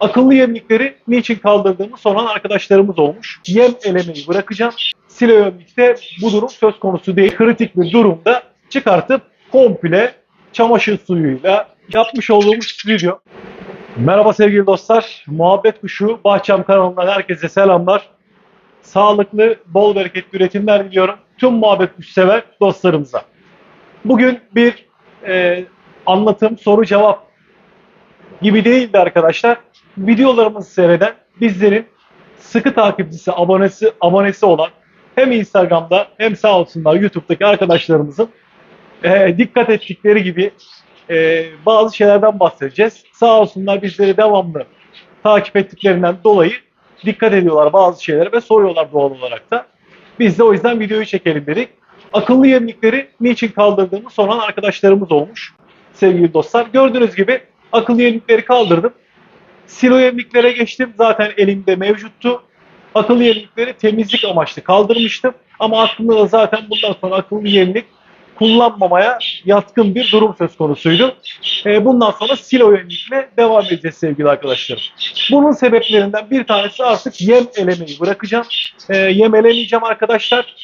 Akıllı yemlikleri niçin kaldırdığımı soran arkadaşlarımız olmuş. Yem elemeyi bırakacağım. Silo yemlikte bu durum söz konusu değil. Kritik bir durumda çıkartıp komple çamaşır suyuyla yapmış olduğumuz stüdyo. Merhaba sevgili dostlar. Muhabbet Kuşu Bahçem kanalından herkese selamlar. Sağlıklı, bol bereketli üretimler diliyorum tüm muhabbet kuşu sever dostlarımıza. Bugün bir e, anlatım, soru cevap gibi değildi arkadaşlar. Videolarımızı seyreden bizlerin sıkı takipçisi, abonesi, abonesi olan hem Instagram'da hem sağ olsunlar YouTube'daki arkadaşlarımızın e, dikkat ettikleri gibi e, bazı şeylerden bahsedeceğiz. Sağ olsunlar bizleri devamlı takip ettiklerinden dolayı dikkat ediyorlar bazı şeylere ve soruyorlar doğal olarak da. Biz de o yüzden videoyu çekelim dedik. Akıllı yemlikleri niçin kaldırdığımı soran arkadaşlarımız olmuş sevgili dostlar. Gördüğünüz gibi akıllı yemlikleri kaldırdım. Silo yemliklere geçtim. Zaten elimde mevcuttu. Akıllı yemlikleri temizlik amaçlı kaldırmıştım. Ama aklımda da zaten bundan sonra akıllı yemlik kullanmamaya yatkın bir durum söz konusuydu. Ee, bundan sonra silo yemlikle devam edeceğiz sevgili arkadaşlarım. Bunun sebeplerinden bir tanesi artık yem elemeyi bırakacağım. Ee, yem elemeyeceğim arkadaşlar.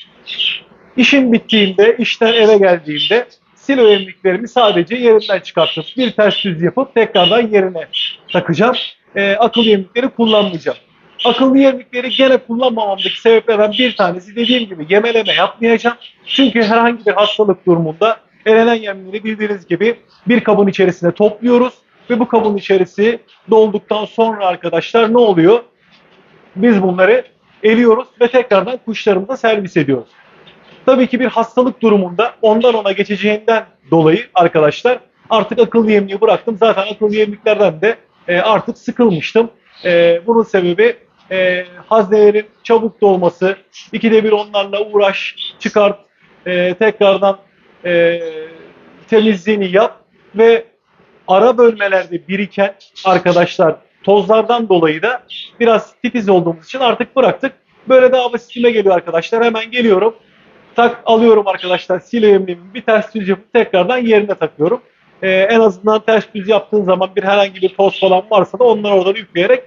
İşim bittiğinde, işten eve geldiğimde silo yemliklerimi sadece yerinden çıkartıp bir ters düz yapıp tekrardan yerine takacağım. Ee, akıllı yemlikleri kullanmayacağım. Akıllı yemlikleri gene kullanmamamdaki sebeplerden bir tanesi dediğim gibi yemeleme yapmayacağım. Çünkü herhangi bir hastalık durumunda elenen yemleri bildiğiniz gibi bir kabın içerisine topluyoruz. Ve bu kabın içerisi dolduktan sonra arkadaşlar ne oluyor? Biz bunları eliyoruz ve tekrardan kuşlarımıza servis ediyoruz. Tabii ki bir hastalık durumunda ondan ona geçeceğinden dolayı arkadaşlar artık akıllı yemliği bıraktım. Zaten akıllı yemliklerden de e, artık sıkılmıştım. E, bunun sebebi e, haznelerin çabuk dolması, ikide bir onlarla uğraş, çıkart, e, tekrardan e, temizliğini yap ve ara bölmelerde biriken arkadaşlar tozlardan dolayı da biraz titiz olduğumuz için artık bıraktık. Böyle de hava sisteme geliyor arkadaşlar. Hemen geliyorum. Tak alıyorum arkadaşlar silo yemliğimi bir ters düz yapıp tekrardan yerine takıyorum. Ee, en azından ters düz yaptığın zaman bir herhangi bir toz falan varsa da onları oradan yükleyerek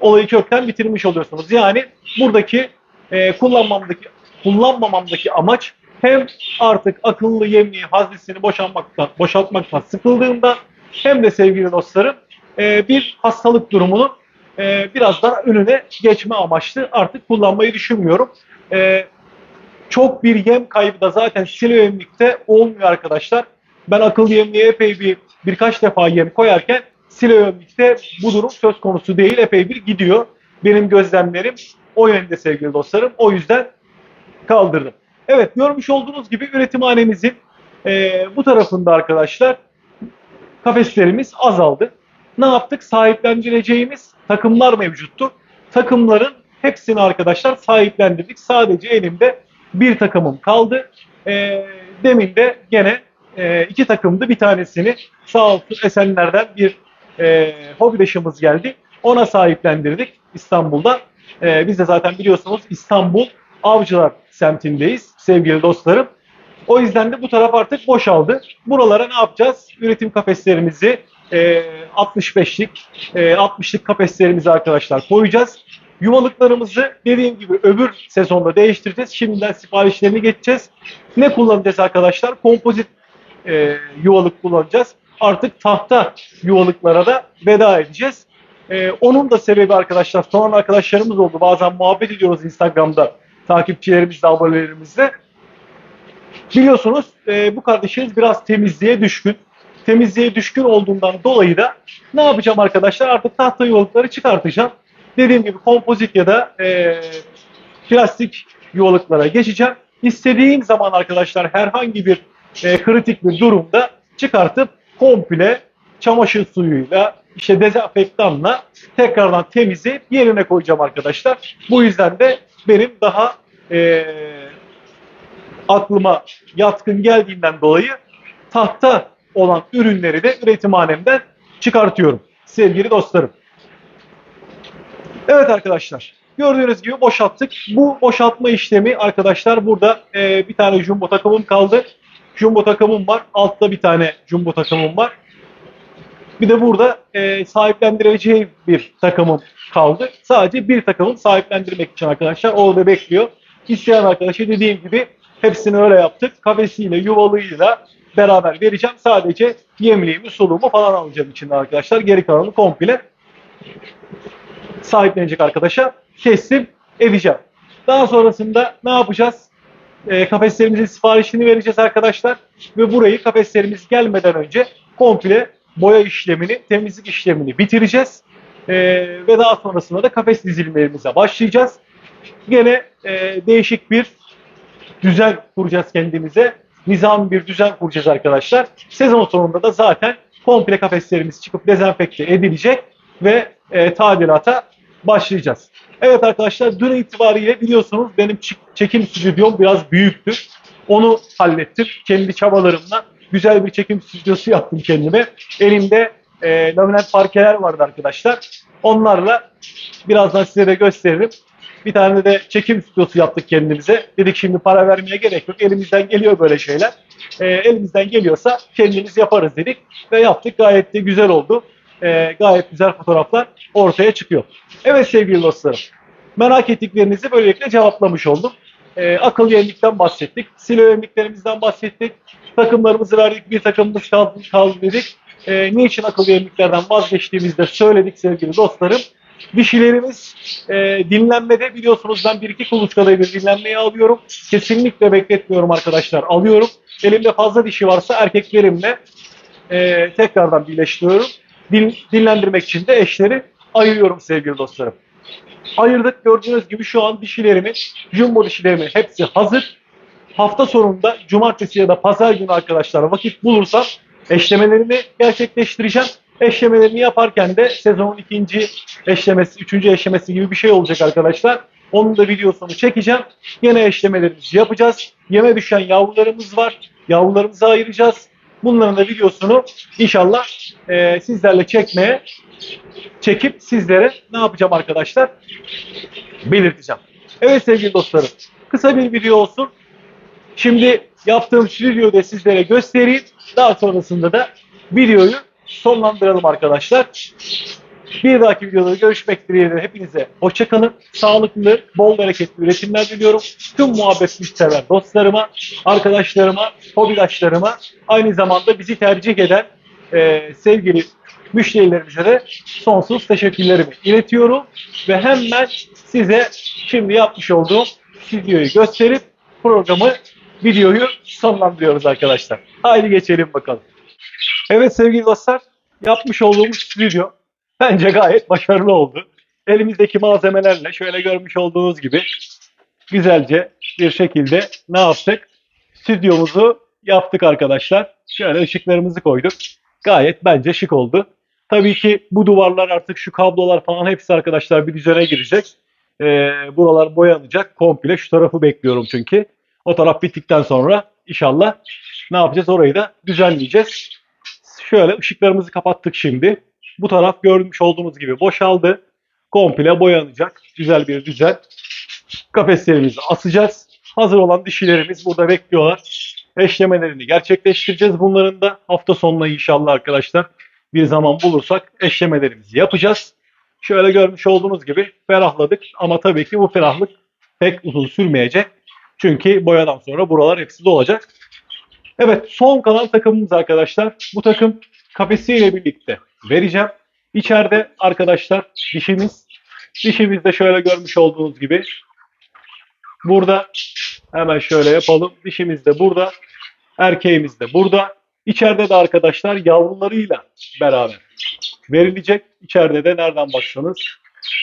olayı kökten bitirmiş oluyorsunuz. Yani buradaki e, kullanmamdaki kullanmamamdaki amaç hem artık akıllı yemliği haznesini boşaltmaktan, boşaltmaktan sıkıldığımda hem de sevgili dostlarım e, bir hastalık durumunun e, biraz daha önüne geçme amaçlı artık kullanmayı düşünmüyorum. E, çok bir yem kaybı da zaten silo yemlikte olmuyor arkadaşlar. Ben akıllı yemliğe epey bir birkaç defa yem koyarken silo yemlikte bu durum söz konusu değil. Epey bir gidiyor. Benim gözlemlerim o yönde sevgili dostlarım. O yüzden kaldırdım. Evet görmüş olduğunuz gibi üretimhanemizin e, bu tarafında arkadaşlar kafeslerimiz azaldı. Ne yaptık? Sahiplendireceğimiz takımlar mevcuttu. Takımların hepsini arkadaşlar sahiplendirdik. Sadece elimde bir takımım kaldı. E, demin de gene e, iki takımdı. Bir tanesini sağ olsun Esenler'den bir e, hobidaşımız geldi. Ona sahiplendirdik İstanbul'da. E, biz de zaten biliyorsunuz İstanbul Avcılar semtindeyiz sevgili dostlarım. O yüzden de bu taraf artık boşaldı. Buralara ne yapacağız? Üretim kafeslerimizi e, 65'lik, e, 60'lık kafeslerimizi arkadaşlar koyacağız. Yuvalıklarımızı dediğim gibi öbür sezonda değiştireceğiz. Şimdiden siparişlerini geçeceğiz. Ne kullanacağız arkadaşlar? Kompozit e, yuvalık kullanacağız. Artık tahta yuvalıklara da veda edeceğiz. E, onun da sebebi arkadaşlar, soran arkadaşlarımız oldu. Bazen muhabbet ediyoruz Instagram'da takipçilerimizle, abonelerimizle. Biliyorsunuz e, bu kardeşiniz biraz temizliğe düşkün. Temizliğe düşkün olduğundan dolayı da ne yapacağım arkadaşlar? Artık tahta yuvalıkları çıkartacağım. Dediğim gibi kompozit ya da e, plastik yuvalıklara geçeceğim. İstediğim zaman arkadaşlar herhangi bir e, kritik bir durumda çıkartıp komple çamaşır suyuyla işte dezenfektanla tekrardan temizleyip yerine koyacağım arkadaşlar. Bu yüzden de benim daha e, aklıma yatkın geldiğinden dolayı tahta olan ürünleri de üretimhanemden çıkartıyorum sevgili dostlarım. Evet arkadaşlar gördüğünüz gibi boşalttık. Bu boşaltma işlemi arkadaşlar burada e, bir tane jumbo takımım kaldı. Jumbo takımım var. Altta bir tane jumbo takımım var. Bir de burada e, sahiplendireceği bir takımım kaldı. Sadece bir takımım sahiplendirmek için arkadaşlar orada bekliyor. İsteyen arkadaşa dediğim gibi hepsini öyle yaptık. Kafesiyle, yuvalığıyla beraber vereceğim. Sadece yemliğimi, suluğumu falan alacağım içinde arkadaşlar. Geri kalanı komple sahiplenecek arkadaşa teslim edeceğim. Daha sonrasında ne yapacağız? E, kafeslerimizin siparişini vereceğiz arkadaşlar. Ve burayı kafeslerimiz gelmeden önce komple boya işlemini, temizlik işlemini bitireceğiz. E, ve daha sonrasında da kafes dizilmelerimize başlayacağız. Gene e, değişik bir düzen kuracağız kendimize. Nizam bir düzen kuracağız arkadaşlar. Sezon sonunda da zaten komple kafeslerimiz çıkıp dezenfekte edilecek ve e, tadilata başlayacağız. Evet arkadaşlar dün itibariyle biliyorsunuz benim çek- çekim stüdyom biraz büyüktü. Onu hallettim. Kendi çabalarımla güzel bir çekim stüdyosu yaptım kendime. Elimde e, laminat parkeler vardı arkadaşlar. Onlarla birazdan size de gösteririm. Bir tane de çekim stüdyosu yaptık kendimize. Dedik şimdi para vermeye gerek yok. Elimizden geliyor böyle şeyler. E, elimizden geliyorsa kendimiz yaparız dedik. Ve yaptık. Gayet de güzel oldu. E, gayet güzel fotoğraflar ortaya çıkıyor. Evet sevgili dostlarım. Merak ettiklerinizi böylelikle cevaplamış oldum. E, akıl yemlikten bahsettik. Silo yemliklerimizden bahsettik. Takımlarımızı verdik. Bir takımımız kaldı, kaldı dedik. E, niçin akıl yemliklerden vazgeçtiğimizi de söyledik sevgili dostlarım. Dişilerimiz e, dinlenmede biliyorsunuz ben bir iki kuluçkada bir dinlenmeyi alıyorum. Kesinlikle bekletmiyorum arkadaşlar. Alıyorum. Elimde fazla dişi varsa erkeklerimle e, tekrardan birleştiriyorum. Din, dinlendirmek için de eşleri ayırıyorum sevgili dostlarım. Ayırdık gördüğünüz gibi şu an dişilerimin, jumbo dişilerimin hepsi hazır. Hafta sonunda cumartesi ya da pazar günü arkadaşlar vakit bulursam eşlemelerimi gerçekleştireceğim. Eşlemelerini yaparken de sezonun ikinci eşlemesi, üçüncü eşlemesi gibi bir şey olacak arkadaşlar. Onun da videosunu çekeceğim. Yine eşlemelerimizi yapacağız. Yeme düşen yavrularımız var. Yavrularımızı ayıracağız. Bunların da videosunu inşallah e, sizlerle çekmeye, çekip sizlere ne yapacağım arkadaşlar? Belirteceğim. Evet sevgili dostlarım. Kısa bir video olsun. Şimdi yaptığım stüdyoyu da sizlere göstereyim. Daha sonrasında da videoyu sonlandıralım arkadaşlar. Bir dahaki videoda görüşmek dileğiyle hepinize hoşçakalın. Sağlıklı, bol bereketli üretimler diliyorum. Tüm muhabbet sever dostlarıma, arkadaşlarıma, hobidaşlarıma, aynı zamanda bizi tercih eden e, sevgili müşterilerimize de sonsuz teşekkürlerimi iletiyorum. Ve hemen size şimdi yapmış olduğum stüdyoyu gösterip programı, videoyu sonlandırıyoruz arkadaşlar. Haydi geçelim bakalım. Evet sevgili dostlar, yapmış olduğumuz stüdyo bence gayet başarılı oldu. Elimizdeki malzemelerle şöyle görmüş olduğunuz gibi güzelce bir şekilde ne yaptık? Stüdyomuzu yaptık arkadaşlar. Şöyle ışıklarımızı koyduk. Gayet bence şık oldu. Tabii ki bu duvarlar artık şu kablolar falan hepsi arkadaşlar bir düzene girecek. Ee, buralar boyanacak komple. Şu tarafı bekliyorum çünkü. O taraf bittikten sonra inşallah ne yapacağız? Orayı da düzenleyeceğiz. Şöyle ışıklarımızı kapattık şimdi. Bu taraf görmüş olduğunuz gibi boşaldı. Komple boyanacak. Güzel bir düzen. Kafeslerimizi asacağız. Hazır olan dişilerimiz burada bekliyorlar. Eşlemelerini gerçekleştireceğiz. Bunların da hafta sonuna inşallah arkadaşlar bir zaman bulursak eşlemelerimizi yapacağız. Şöyle görmüş olduğunuz gibi ferahladık ama tabii ki bu ferahlık pek uzun sürmeyecek. Çünkü boyadan sonra buralar hepsi dolacak. Evet son kalan takımımız arkadaşlar. Bu takım kafesiyle birlikte vereceğim. İçeride arkadaşlar dişimiz. Dişimiz de şöyle görmüş olduğunuz gibi. Burada hemen şöyle yapalım. Dişimiz de burada. Erkeğimiz de burada. İçeride de arkadaşlar yavrularıyla beraber verilecek. İçeride de nereden baksanız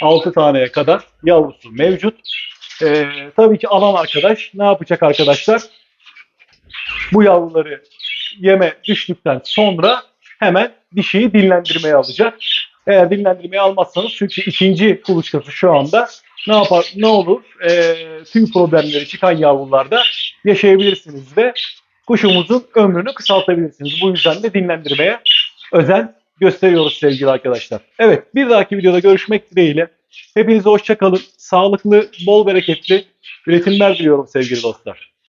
6 taneye kadar yavrusu mevcut. Ee, tabii ki alan arkadaş ne yapacak arkadaşlar? Bu yavruları yeme düştükten sonra hemen dişiyi dinlendirmeye alacak. Eğer dinlendirmeye almazsanız çünkü ikinci kuluçkası şu anda ne yapar ne olur e, tüy problemleri çıkan yavrularda yaşayabilirsiniz ve kuşumuzun ömrünü kısaltabilirsiniz. Bu yüzden de dinlendirmeye özen gösteriyoruz sevgili arkadaşlar. Evet bir dahaki videoda görüşmek dileğiyle. Hepinize hoşçakalın. Sağlıklı, bol bereketli üretimler diliyorum sevgili dostlar.